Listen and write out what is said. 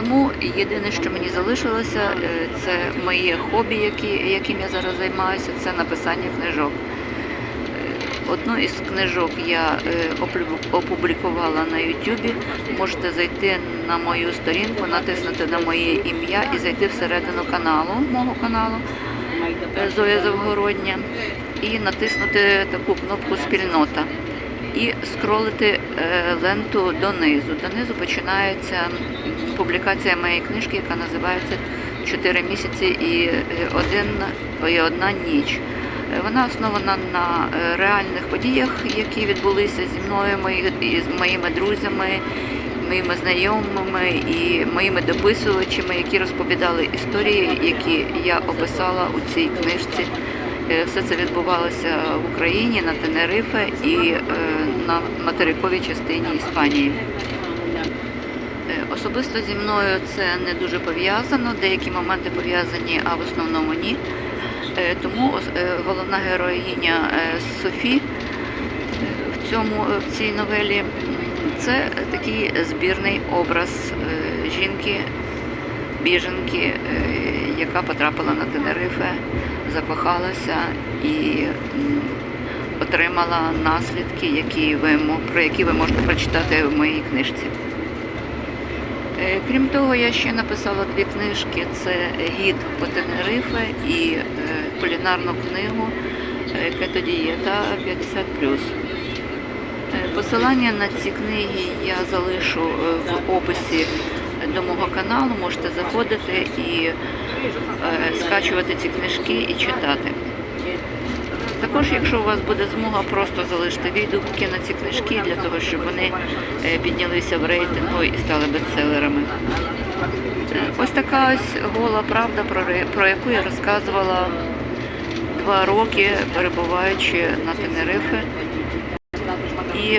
Тому єдине, що мені залишилося, е, це моє хобі, які, яким я зараз займаюся, це написання книжок. Е, Одну із книжок я е, опублікувала на Ютубі. Можете зайти на мою сторінку, натиснути на моє ім'я і зайти всередину каналу, мого каналу Зоя Завгородня, і натиснути таку кнопку Спільнота. І скролити ленту донизу. Донизу починається публікація моєї книжки, яка називається Чотири місяці і е, один і одна ніч. Е, Вона основана на е, реальних подіях, які відбулися зі мною, мої- з моїми друзями, моїми знайомими і моїми дописувачами, які розповідали історії, які я описала у цій книжці. Все це відбувалося в Україні на Тенерифе і на материковій частині Іспанії. Особисто зі мною це не дуже пов'язано, деякі моменти пов'язані, а в основному ні. Е, Тому е, головна героїня е, Софі в цьому в цій новелі це такий збірний образ жінки, біженки, яка потрапила на Тенерифе, закохалася і отримала наслідки, які ви, про які ви можете прочитати в моїй книжці. Е, Крім того, я ще написала дві книжки: це гід по Тенерифе і е, кулінарну книгу е, Кетодієта 50+. Е, Посилання на ці книги я залишу в описі до мого каналу. Можете заходити і скачувати ці книжки і читати. Також, якщо у вас буде змога, просто залиште відгуки на ці книжки для того, щоб вони е, піднялися в рейтингу і стали бестселерами. Е, Ось така ось гола правда, про, яку я розказувала два роки, перебуваючи на Тенерифе. І